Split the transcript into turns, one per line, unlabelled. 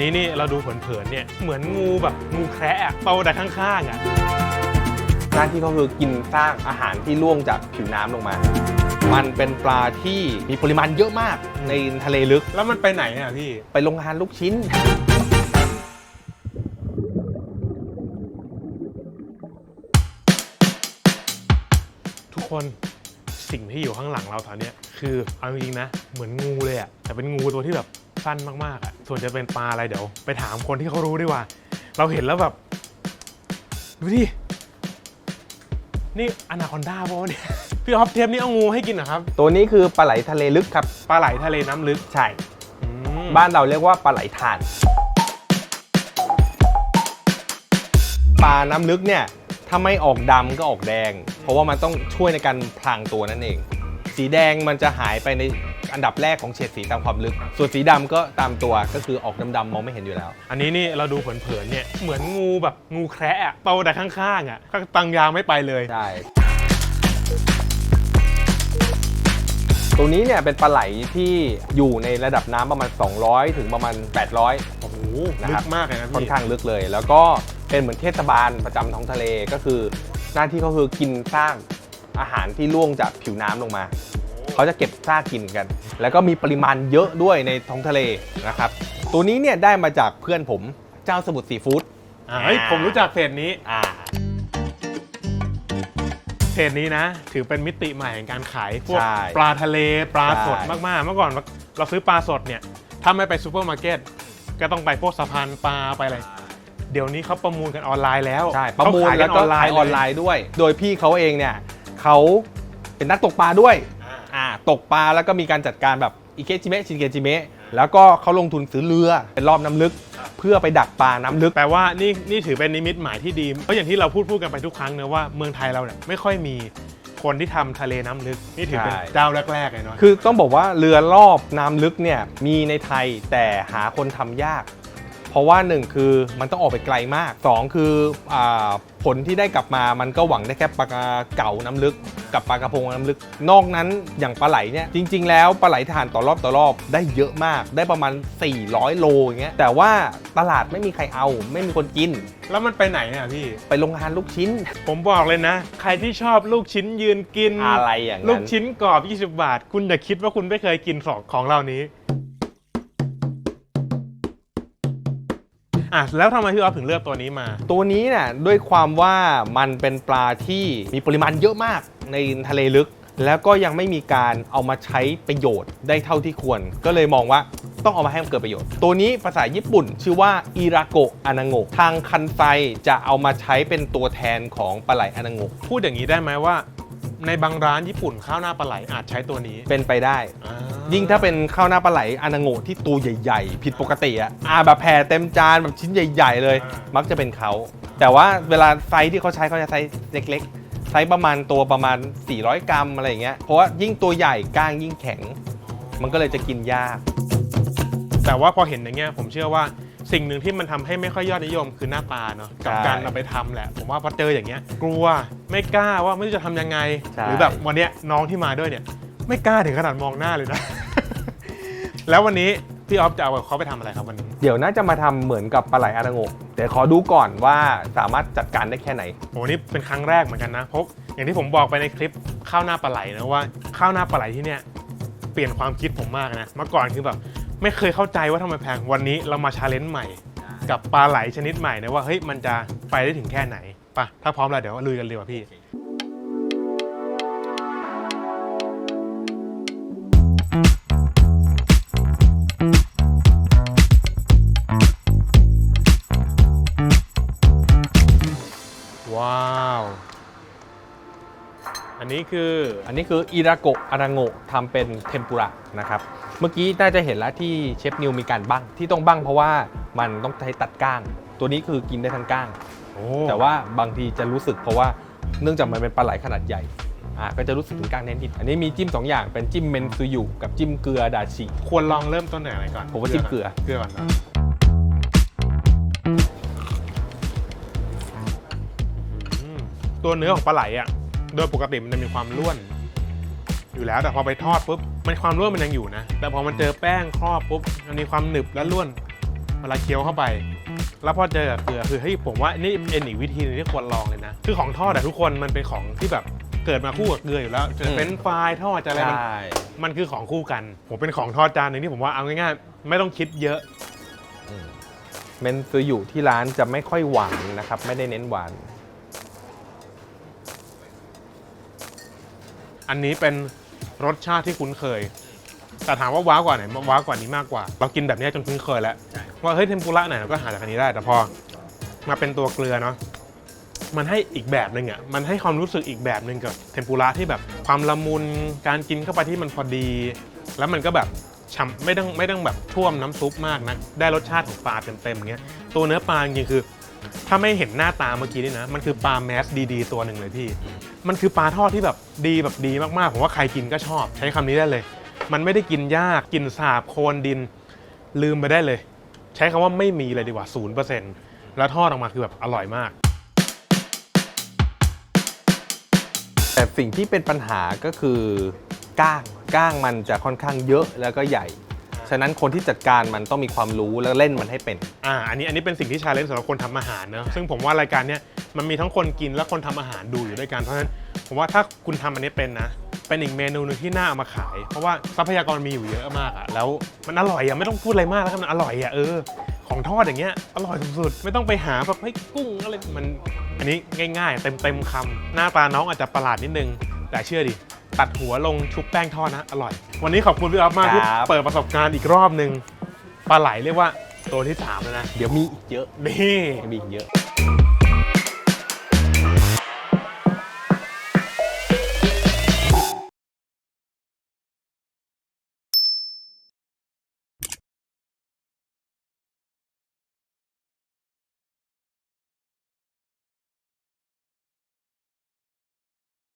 นี้นี่เราดูเผินๆเนี่ยเหมือนงูแบบงูแคระอะเป่าแต่ข้างๆอะ
หน้าที่เขาคือกินซากอาหารที่ล่วงจากผิวน้ำลงมา มันเป็นปลาที่มีปริมาณเยอะมากในทะเลลึก
แล้วมันไปไหนอะพี่
ไปโรงงานลูกชิ้น
ทุกคนสิ่งที่อยู่ข้างหลังเราตอนเนี้ยคือเอาจริงๆนะ เหมือนงูเลยอะแต่เป็นงูตัวที่แบบ สั้นมากๆอะส่วนจะเป็นปลาอะไรเดี๋ยว ไปถามคนที่เขารู้ดีกว่า เราเห็นแล้วแบบ ดูดิ นี่อนาคอนดาป่าวะเนี่ยพี่ออฟเทปนี้เอางูให้กินเหรอครับ
ตัวนี้คือปลาไหลทะเลลึกครับ
ปลาไหลทะเลน้ำลึก
ใช่
อืม
บ้านเราเรียกว่าปลาไหลทาน ปลาน้ำลึกเนี่ย ถ้าไม่ออกดำก็ออกแดง เพราะว่ามันต้องช่วยในการพรางตัวนั่นเอง สีแดงมันจะหายไปในอันดับแรกของเฉดสีตามความลึก ส่วนสีดำก็ตามตัวก็คือออกดำๆมองไม่เห็นอยู่แล้ว
อันนี้นี่เราดูเผินๆเนี่ยเหมือนงูแบบงูแคระอะเป่าแต่ข้างๆอะก็ตังยางไม่ไปเลย
ใช่ ตัวนี้เนี่ยเป็นปลาไหลที่อยู่ในระดับน้ำประมาณ 200 ถึงประมาณ 800
โอ้โห
นะ
ลึ
ครับ
กมากเลยนะ
ค่อน
พี่
ข้างลึกเลย แล้วก็เป็นเหมือนเทศบาลประจำท้องทะเลก็คือ หน้าที่เขาคือกินซาก อาหารที่ล่วงจากผิวน้ำลงมา เขาจะเก็บซากกินกัน แล้วก็มีปริมาณเยอะด้วยในท้องทะเลนะครับ ตัวนี้เนี่ยได้มาจากเพื่อนผมเจ้าสมุทรซีฟู้ด
อ่าเฮ้ยผมรู้จักเพจนี้
อ่า
เพจนี้นะ ถือเป็นมิติใหม่แห่งการขายพวก
ใช่
ปลาทะเลปลา
ใช่
สดมากๆ เมื่อก่อนเราซื้อปลาสดเนี่ยถ้าไม่ไปซูเปอร์มาร์เก็ตก็ต้องไปพวกสะพานปลาไปอะไร เดี๋ยวนี้เขาประมูลกันออนไลน์แล้ว
ใช่ ประมูล
เขาขาย
แล้วก็ขายออนไล
เลย
น์ด้วย โดยพี่เขาเองเนี่ย เขาเป็นนักตกปลาด้วย
อ่า
อ่าตกปลาแล้วก็มีการจัดการแบบอิเคจิเมะชินเกจิเมะแล้วก็เขาลงทุนซื้อเรือเป็นรอบน้ำลึก เพื่อไปดักปลาน้ำลึก
แปลว่านี่นี่ถือเป็นนิมิตหมายที่ดีเพราะอย่างที่เราพูดพูดกันไปทุกครั้งเนอะว่าเมืองไทยเราเนี่ยไม่ค่อยมีคนที่ทำทะเลน้ำลึกนี่ถือเป็น
ใช่
เจ้าแรกๆเลยเนาะ
คือต้องบอกว่าเรือรอบน้ำลึกเนี่ยมีในไทยแต่หาคนทำยาก เพราะว่าหนึ่งคือมันต้องออกไปไกลมากสองคืออาผลที่ได้กลับมามันก็หวังได้แค่ปลาเก่าน้ำลึก กับปลากระพงน้ำลึก นอกนั้นอย่างปลาไหลเนี่ยจริง ๆ แล้วปลาไหลทานต่อรอบต่อรอบได้เยอะมาก ได้ประมาณ 400 โลอย่างเงี้ยแต่ว่าตลาดไม่มีใครเอา ไม่มีคนกิน
แล้วมันไปไหนอะพี่
ไปโรงงานลูกชิ้น
ผมบอกเลยนะ ใครที่ชอบลูกชิ้นยืนกิน
อะไรอย่าง
ลู
นั้
ก
น
ชิ้นกรอบ 20 บาท คุณอย่าคิดว่าคุณไม่เคยกินของของเหล่านี้ อะแล้วทำไมพี่ออฟถึงเลือกตัวนี้มา
ตัวนี้เนี่ยด้วยความว่ามันเป็นปลาที่มีปริมาณเยอะมากในทะเลลึก แล้วก็ยังไม่มีการเอามาใช้ประโยชน์ได้เท่าที่ควร ก็เลยมองว่าต้องเอามาให้มันเกิดประโยชน์ ตัวนี้ภาษาญี่ปุ่นชื่อว่าอิราโกะอานาโงะทางคันไซจะเอามาใช้เป็นตัวแทนของปลาไหลอานาโงะ
พูดอย่างนี้ได้ไหมว่า ในบางร้านญี่ปุ่นข้าวหน้าปลาไหลอาจใช้ตัวนี้
เป็นไปได้
อ่า
ยิ่งถ้าเป็นข้าวหน้าปลาไหลอานาโงะที่ตัวใหญ่ ๆ ผิดปกติอะอ่าแบบแผ่เต็มจานแบบชิ้นใหญ่ ๆ เลย มักจะเป็นเขาแต่ว่าเวลาไซส์ที่เขาใช้เขาจะไซส์เล็กๆไซส์ประมาณตัวประมาณ 400 กรัมอะไรอย่างเงี้ยเพราะว่ายิ่งตัวใหญ่ก้างยิ่งแข็ง มันก็เลยจะกินยาก
แต่ว่าพอเห็นอย่างเงี้ยผมเชื่อว่า สิ่งหนึ่งที่มันทำให้ไม่ค่อยยอดนิยมคือหน้าตาเนาะกับ
ใช่
การเอาไปทำแหละ ผมว่าพอเจออย่างเงี้ย กลัวไม่กล้าว่าไม่รู้จะทำยังไง
ใช่
หรือแบบวันเนี้ยน้องที่มาด้วยเนี่ย ไม่กล้าถึงขนาดมองหน้าเลยนะ แล้ววันนี้พี่ออฟจะเอาเขาไปทำอะไรครับวันนี้
เดี๋ยวน่าจะมาทำเหมือนกับปลาไหลอานาโงะแต่ขอดูก่อนว่าสามารถจัดการได้แค่ไหน
โหนี่เป็นครั้งแรกเหมือนกันนะเพราะอย่างที่ผมบอกไปในคลิปข้าวหน้าปลาไหลนะว่าข้าวหน้าปลาไหลที่เนี่ยเปลี่ยนความคิดผมมากนะเมื่อก่อนคือแบบ ไม่เคยเข้าใจว่าทำไมแพงวันนี้เรามาชาเลนจ์ใหม่ กับปลาไหลชนิดใหม่นะว่าเฮ้ยมันจะไปได้ถึงแค่ไหนไปะถ้าพร้อมแล้วเดี๋ยวลุยกันเลยว่ะพี่ ว้าว อันนี้คือ
อันนี้คืออิราโกะอานาโงะทำเป็นเทมปุระนะครับ เมื่อกี้น่าจะเห็นแล้วที่เชฟนิวมีการบั้งที่ต้องบั้งเพราะว่ามันต้องใช้ตัดก้าง ตัวนี้คือกินได้ทั้งก้าง
โอ้
แต่ว่าบางทีจะรู้สึกเพราะว่าเนื่องจากมันเป็นปลาไหลขนาดใหญ่อ่าก็จะรู้สึกถึงก้างแน่นนิดอันนี้มีจิ้ม2อย่างเป็นจิ้มเมนซูยุกับจิ้มเกลือดาชิ
ควรลองเริ่มต้นจากไหนก่อน
ผมว่าจิ้มเกลือ
เกลือก่อนนะอืมตัวเนื้อของปลาไหลอะโดยปกติมันจะมีความร่วน อยู่แล้วแต่พอไปทอดปุ๊บมันความร่วนมันยังอยู่นะ แต่พอมันเจอแป้งครอบปุ๊บมันมีความหนึบและร่วนเวลาเคี้ยวเข้าไป แล้วพอเจอกับเกลือคือเฮ้ยผมว่านี่เป็นอีกวิธีหนึงที่ควรลองเลยนะ คือของทอดอะทุกคนมันเป็นของที่แบบเกิดมาคู่กับเกลืออยู่แล้วจะ
อืม
เป็นไฟรายทอดจะอะไรมัน
ใช่
มันคือของคู่กันผมเป็นของทอดจานหนึ่งที่ผมว่าเอาง่ายๆไม่ต้องคิดเยอะ
เมนซูอยู่ที่ร้านจะไม่ค่อยหวานนะครับ ไม่ได้เน้นหวาน
อันนี้เป็นรสชาติที่คุ้นเคย แต่ถามว่าว้าวกว่าไหนว้าวกว่านี้มากกว่า เรากินแบบนี้จนคุ้นเคยแล้วว่าเฮ้ยเทมปุระไหนเราก็หาจากอันนี้ได้ แต่พอมาเป็นตัวเกลือเนาะมันให้อีกแบบหนึ่งอะ มันให้ความรู้สึกอีกแบบหนึ่งกับเทมปุระที่แบบความละมุน การกินเข้าไปที่มันพอดี แล้วมันก็แบบฉ่ำไม่ต้องไม่ต้องแบบท่วมน้ำซุปมากนะ ได้รสชาติของปลาเต็มๆอย่างเงี้ย ตัวเนื้อปลาจริงๆคือ ถ้าไม่เห็นหน้าตาเมื่อกี้นี่นะ มันคือปลาแมสดีๆ ตัวหนึ่งเลยพี่ มันคือปลาทอดที่แบบดีแบบดีมากๆ ผมว่าใครกินก็ชอบ ใช้คำนี้ได้เลย มันไม่ได้กินยาก กินสาบโคลนดิน ลืมไปได้เลย ใช้คำว่าไม่มีเลยดีกว่า 0%แล้วทอดออกมาคือแบบอร่อยมาก
แต่สิ่งที่เป็นปัญหาก็คือก้าง ก้างมันจะค่อนข้างเยอะแล้วก็ใหญ่ ฉะนั้นคนที่จัดการมันต้องมีความรู้แล้วเล่นมันให้เป็น
อ่าอันนี้อันนี้เป็นสิ่งที่ชาเลนจ์สำหรับคนทำอาหารเนอะซึ่งผมว่ารายการเนี้ยมันมีทั้งคนกินและคนทำอาหารดูอยู่ด้วยกันเพราะฉะนั้นผมว่าถ้าคุณทำอันนี้เป็นนะ เป็นอีกเมนูหนึงที่น่าเอามาขาย เพราะว่าทรัพยากรมีอยู่เยอะมากอะแล้วมันอร่อยอะไม่ต้องพูดอะไรมากแล้วกันมันอร่อยอะเออของทอดอย่างเงี้ยอร่อยสุดๆไม่ต้องไปหาแบบเฮ้ยกุ้งอะไรมันอันนี้ง่ายๆเต็มเต็มๆคำหน้าตาน้องอาจจะประหลาดนิดนึงแต่เชื่อดิ ตัดหัวลงชุบแป้งทอดนะ อร่อย วันนี้ขอบคุณพี่อ๊อฟมากที่
ครับ
เปิดประสบการณ์อีกรอบหนึ่งปลาไหลเรียกว่าตัวที่สามแล้วนะ
เดี๋ยวมีอีกเยอะ
นี่
มีอีกเยอะ